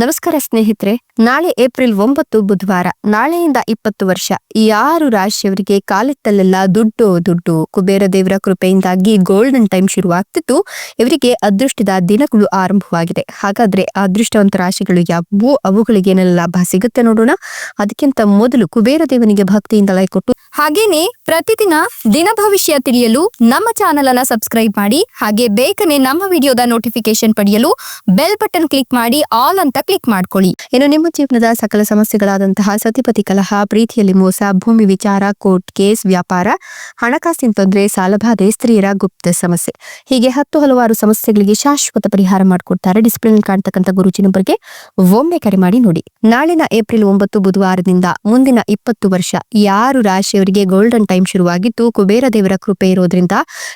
ನಮಸ್ಕಾರ ಸ್ನೇಹಿತರೆ. ನಾಳೆ ಏಪ್ರಿಲ್ ಒಂಬತ್ತು ಬುಧವಾರ, ನಾಳೆಯಿಂದ ಇಪ್ಪತ್ತು ವರ್ಷ. ಈ ಆರು ರಾಶಿಯವರಿಗೆ ಕಾಲಿಟ್ಟಲ್ಲೆಲ್ಲ ದುಡ್ಡು ದುಡ್ಡು. ಕುಬೇರ ದೇವರ ಕೃಪೆಯಿಂದಾಗಿ ಗೋಲ್ಡನ್ ಟೈಮ್ ಶುರುವಾಗ್ತಿತ್ತು. ಇವರಿಗೆ ಅದೃಷ್ಟದ ದಿನಗಳು ಆರಂಭವಾಗಿದೆ. ಹಾಗಾದ್ರೆ ಅದೃಷ್ಟವಂತ ರಾಶಿಗಳು ಯಾವುವು? ಅವುಗಳಿಗೆ ಏನೆಲ್ಲ ಲಾಭ ಸಿಗುತ್ತೆ ನೋಡೋಣ. ಅದಕ್ಕಿಂತ ಮೊದಲು ಕುಬೇರ ದೇವನಿಗೆ ಭಕ್ತಿಯಿಂದ ಲೈ ಕೊಟ್ಟು. ಹಾಗೇನೆ ಪ್ರತಿದಿನ ದಿನ ಭವಿಷ್ಯ ತಿಳಿಯಲು ನಮ್ಮ ಚಾನೆಲ್ ಅನ್ನ ಸಬ್ಸ್ಕ್ರೈಬ್ ಮಾಡಿ, ಹಾಗೆ ಬೇಗನೆ ನಮ್ಮ ವಿಡಿಯೋದ ನೋಟಿಫಿಕೇಶನ್ ಪಡೆಯಲು ಬೆಲ್ ಬಟನ್ ಕ್ಲಿಕ್ ಮಾಡಿ ಆಲ್ ಅಂತ ಕ್ಲಿಕ್ ಮಾಡ್ಕೊಳ್ಳಿ. ಇನ್ನು ನಿಮ್ಮ ಜೀವನದ ಸಕಲ ಸಮಸ್ಯೆಗಳಾದಂತಹ ಸತಿಪತಿ ಕಲಹ, ಪ್ರೀತಿಯಲ್ಲಿ ಮೋಸ, ಭೂಮಿ ವಿಚಾರ, ಕೋರ್ಟ್ ಕೇಸ್, ವ್ಯಾಪಾರ, ಹಣಕಾಸಿನ ತೊಂದರೆ ಸಾಲಬಾಧೆ ಸ್ತ್ರೀಯರ ಗುಪ್ತ ಸಮಸ್ಯೆ. ಹೀಗೆ ಹತ್ತು ಹಲವಾರು ಸಮಸ್ಯೆಗಳಿಗೆ ಶಾಶ್ವತ ಪರಿಹಾರ ಮಾಡಿಕೊಡ್ತಾರೆ ಡಿಸ್ಪ್ಲಿನ್ ಕಾಣ್ತಕ್ಕಂಥ ಗುರುಜಿ ನಂಬರ್ಗೆ ಒಮ್ಮೆ ಕರೆ ಮಾಡಿ ನೋಡಿ. ನಾಳಿನ ಏಪ್ರಿಲ್ ಒಂಬತ್ತು ಬುಧವಾರದಿಂದ ಮುಂದಿನ ಇಪ್ಪತ್ತು ವರ್ಷ ಯಾರು ರಾಶಿಯವರಿಗೆ ಗೋಲ್ಡನ್ ಟೈಮ್ ಶುರುವಾಗಿದ್ದು ಕುಬೇರ ದೇವರ ಕೃಪೆ ಇರೋದ್ರಿಂದ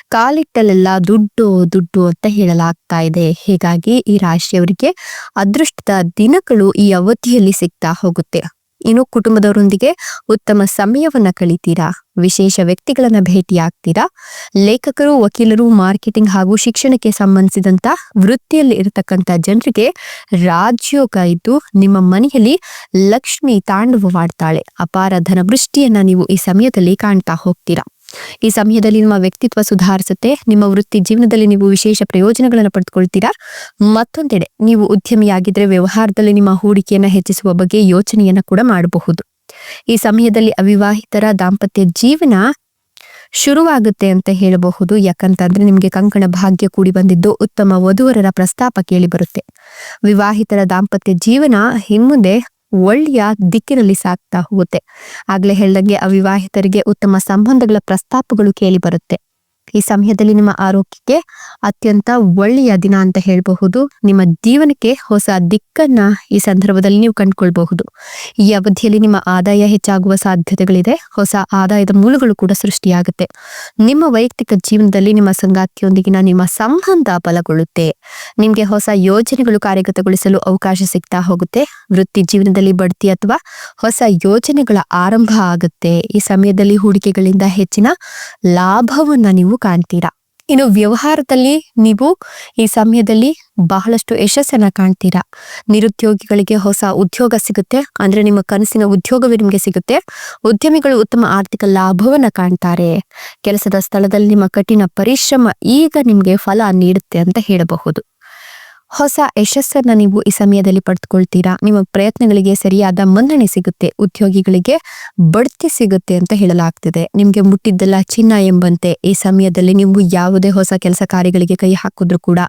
ಕಾಲಿಟ್ಟಲೆಲ್ಲ ದುಡ್ಡು ದುಡ್ಡು ಅಂತ ಹೇಳಲಾಗ್ತಾ ಇದೆ. ಹೀಗಾಗಿ ಈ ರಾಶಿಯವರಿಗೆ ಅದೃಷ್ಟದ ದಿನಗಳು ಈ ಅವಧಿಯಲ್ಲಿ ಸಿಗ್ತಾ ಹೋಗುತ್ತೆ. ಇನ್ನು ಕುಟುಂಬದವರೊಂದಿಗೆ ಉತ್ತಮ ಸಮಯವನ್ನ ಕಳಿತೀರಾ? ವಿಶೇಷ ವ್ಯಕ್ತಿಗಳನ್ನ ಭೇಟಿ ಆಗ್ತೀರಾ ಲೇಖಕರು, ವಕೀಲರು, ಮಾರ್ಕೆಟಿಂಗ್ ಹಾಗೂ ಶಿಕ್ಷಣಕ್ಕೆ ಸಂಬಂಧಿಸಿದಂತ ವೃತ್ತಿಯಲ್ಲಿ ಇರತಕ್ಕಂತ ಜನರಿಗೆ ರಾಜ್ಯೋಗ ಇದ್ದು ನಿಮ್ಮ ಮನೆಯಲ್ಲಿ ಲಕ್ಷ್ಮಿ ತಾಂಡವವಾಡ್ತಾಳೆ. ಅಪಾರ ಧನವೃಷ್ಟಿಯನ್ನ ನೀವು ಈ ಸಮಯದಲ್ಲಿ ಕಾಣ್ತಾ ಹೋಗ್ತೀರಾ? ಈ ಸಮಯದಲ್ಲಿ ನಿಮ್ಮ ವ್ಯಕ್ತಿತ್ವ ಸುಧಾರಿಸುತ್ತೆ, ನಿಮ್ಮ ವೃತ್ತಿ ಜೀವನದಲ್ಲಿ ನೀವು ವಿಶೇಷ ಪ್ರಯೋಜನಗಳನ್ನು ಪಡೆದುಕೊಳ್ತೀರಾ? ಮತ್ತೊಂದೆಡೆ, ನೀವು ಉದ್ಯಮಿಯಾಗಿದ್ರೆ ವ್ಯವಹಾರದಲ್ಲಿ ನಿಮ್ಮ ಹೂಡಿಕೆಯನ್ನ ಹೆಚ್ಚಿಸುವ ಬಗ್ಗೆ ಯೋಚನೆಯನ್ನ ಕೂಡ ಮಾಡಬಹುದು. ಈ ಸಮಯದಲ್ಲಿ ಅವಿವಾಹಿತರ ದಾಂಪತ್ಯ ಜೀವನ ಶುರುವಾಗುತ್ತೆ ಅಂತ ಹೇಳಬಹುದು. ಯಾಕಂತಂದ್ರೆ ನಿಮಗೆ ಕಂಕಣ ಭಾಗ್ಯ ಕೂಡಿ ಬಂದಿದ್ದು ಉತ್ತಮ ವಧುವರರ ಪ್ರಸ್ತಾಪ ಕೇಳಿ ಬರುತ್ತೆ. ವಿವಾಹಿತರ ದಾಂಪತ್ಯ ಜೀವನ ಹಿನ್ಮುಂದೆ ಒಳ್ಳೆಯ ದಿಕ್ಕಿನಲ್ಲಿ ಸಾಗ್ತಾ ಹೋಗುತ್ತೆ. ಆಗ್ಲೇ ಹೇಳ್ದಂಗೆ ಅವಿವಾಹಿತರಿಗೆ ಉತ್ತಮ ಸಂಬಂಧಗಳ ಪ್ರಸ್ತಾಪಗಳು ಕೇಳಿ ಬರುತ್ತೆ. ಈ ಸಮಯದಲ್ಲಿ ನಿಮ್ಮ ಆರೋಗ್ಯಕ್ಕೆ ಅತ್ಯಂತ ಒಳ್ಳೆಯ ದಿನ ಅಂತ ಹೇಳಬಹುದು. ನಿಮ್ಮ ಜೀವನಕ್ಕೆ ಹೊಸ ದಿಕ್ಕನ್ನ ಈ ಸಂದರ್ಭದಲ್ಲಿ ನೀವು ಕಂಡುಕೊಳ್ಬಹುದು. ಈ ಅವಧಿಯಲ್ಲಿ ನಿಮ್ಮ ಆದಾಯ ಹೆಚ್ಚಾಗುವ ಸಾಧ್ಯತೆಗಳಿದೆ. ಹೊಸ ಆದಾಯದ ಮೂಲಗಳು ಕೂಡ ಸೃಷ್ಟಿಯಾಗುತ್ತೆ. ನಿಮ್ಮ ವೈಯಕ್ತಿಕ ಜೀವನದಲ್ಲಿ ನಿಮ್ಮ ಸಂಗಾತಿಯೊಂದಿಗಿನ ನಿಮ್ಮ ಸಂಬಂಧ ಬಲಗೊಳ್ಳುತ್ತೆ. ನಿಮಗೆ ಹೊಸ ಯೋಜನೆಗಳು ಕಾರ್ಯಗತಗೊಳಿಸಲು ಅವಕಾಶ ಸಿಗ್ತಾ ಹೋಗುತ್ತೆ. ವೃತ್ತಿ ಜೀವನದಲ್ಲಿ ಬಡ್ತಿ ಅಥವಾ ಹೊಸ ಯೋಜನೆಗಳ ಆರಂಭ ಆಗುತ್ತೆ. ಈ ಸಮಯದಲ್ಲಿ ಹೂಡಿಕೆಗಳಿಂದ ಹೆಚ್ಚಿನ ಲಾಭವನ್ನ ನೀವು ಕಾಣ್ತೀರಾ? ಇನ್ನು ವ್ಯವಹಾರದಲ್ಲಿ ನೀವು ಈ ಸಮಯದಲ್ಲಿ ಬಹಳಷ್ಟು ಯಶಸ್ಸನ್ನ ಕಾಣ್ತೀರಾ? ನಿರುದ್ಯೋಗಿಗಳಿಗೆ ಹೊಸ ಉದ್ಯೋಗ ಸಿಗುತ್ತೆ. ಅಂದ್ರೆ ನಿಮ್ಮ ಕನಸಿನ ಉದ್ಯೋಗವೇ ನಿಮಗೆ ಸಿಗುತ್ತೆ. ಉದ್ಯಮಿಗಳು ಉತ್ತಮ ಆರ್ಥಿಕ ಲಾಭವನ್ನ ಕಾಣ್ತಾರೆ. ಕೆಲಸದ ಸ್ಥಳದಲ್ಲಿ ನಿಮ್ಮ ಕಠಿಣ ಪರಿಶ್ರಮ ಈಗ ನಿಮ್ಗೆ ಫಲ ನೀಡುತ್ತೆ ಅಂತ ಹೇಳಬಹುದು. ಹೊಸ ಯಶಸ್ಸನ್ನ ನೀವು ಈ ಸಮಯದಲ್ಲಿ ಪಡೆದುಕೊಳ್ತೀರಾ? ನಿಮ್ಮ ಪ್ರಯತ್ನಗಳಿಗೆ ಸರಿಯಾದ ಮನ್ನಣೆ ಸಿಗುತ್ತೆ, ಉದ್ಯೋಗಿಗಳಿಗೆ ಬಡ್ತಿ ಸಿಗುತ್ತೆ ಅಂತ ಹೇಳಲಾಗ್ತಿದೆ. ನಿಮ್ಗೆ ಮುಟ್ಟಿದ್ದೆಲ್ಲ ಚಿನ್ನ ಎಂಬಂತೆ ಈ ಸಮಯದಲ್ಲಿ ನೀವು ಯಾವುದೇ ಹೊಸ ಕೆಲಸ ಕಾರ್ಯಗಳಿಗೆ ಕೈ ಹಾಕಿದ್ರು ಕೂಡ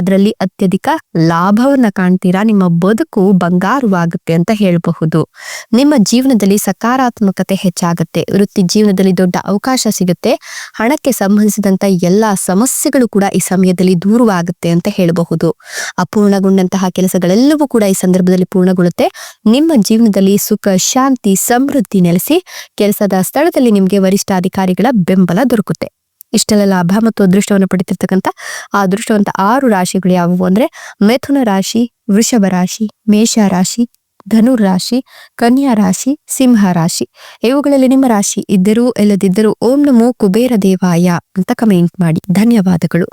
ಅದರಲ್ಲಿ ಅತ್ಯಧಿಕ ಲಾಭವನ್ನ ಕಾಣ್ತೀರಾ? ನಿಮ್ಮ ಬದುಕು ಬಂಗಾರವಾಗುತ್ತೆ ಅಂತ ಹೇಳಬಹುದು. ನಿಮ್ಮ ಜೀವನದಲ್ಲಿ ಸಕಾರಾತ್ಮಕತೆ ಹೆಚ್ಚಾಗುತ್ತೆ, ವೃತ್ತಿ ಜೀವನದಲ್ಲಿ ದೊಡ್ಡ ಅವಕಾಶ ಸಿಗುತ್ತೆ, ಹಣಕ್ಕೆ ಸಂಬಂಧಿಸಿದಂತ ಎಲ್ಲಾ ಸಮಸ್ಯೆಗಳು ಕೂಡ ಈ ಸಮಯದಲ್ಲಿ ದೂರವಾಗುತ್ತೆ ಅಂತ ಹೇಳಬಹುದು. ಅಪೂರ್ಣಗೊಂಡಂತಹ ಕೆಲಸಗಳೆಲ್ಲವೂ ಕೂಡ ಈ ಸಂದರ್ಭದಲ್ಲಿ ಪೂರ್ಣಗೊಳ್ಳುತ್ತೆ. ನಿಮ್ಮ ಜೀವನದಲ್ಲಿ ಸುಖ, ಶಾಂತಿ, ಸಮೃದ್ಧಿ ನೆಲೆಸಿ ಕೆಲಸದ ಸ್ಥಳದಲ್ಲಿ ನಿಮಗೆ ವರಿಷ್ಠ ಅಧಿಕಾರಿಗಳ ಬೆಂಬಲ ದೊರಕುತ್ತೆ. ಇಷ್ಟೆಲ್ಲ ಲಾಭ ಮತ್ತು ಅದೃಷ್ಟವನ್ನು ಪಡೆದಿರ್ತಕ್ಕಂಥ ಆ ಅದೃಷ್ಟವಂತ ಆರು ರಾಶಿಗಳು ಯಾವುವು ಅಂದ್ರೆ ಮಿಥುನ ರಾಶಿ, ವೃಷಭ ರಾಶಿ, ಮೇಷ ರಾಶಿ ಧನುರ್ ರಾಶಿ, ಕನ್ಯಾ ರಾಶಿ, ಸಿಂಹ ರಾಶಿ. ಇವುಗಳಲ್ಲಿ ನಿಮ್ಮ ರಾಶಿ ಇದ್ದರೂ ಇಲ್ಲದಿದ್ದರೂ ಓಂ ನಮೋ ಕುಬೇರ ದೇವಾಯ ಅಂತ ಕಮೆಂಟ್ ಮಾಡಿ. ಧನ್ಯವಾದಗಳು.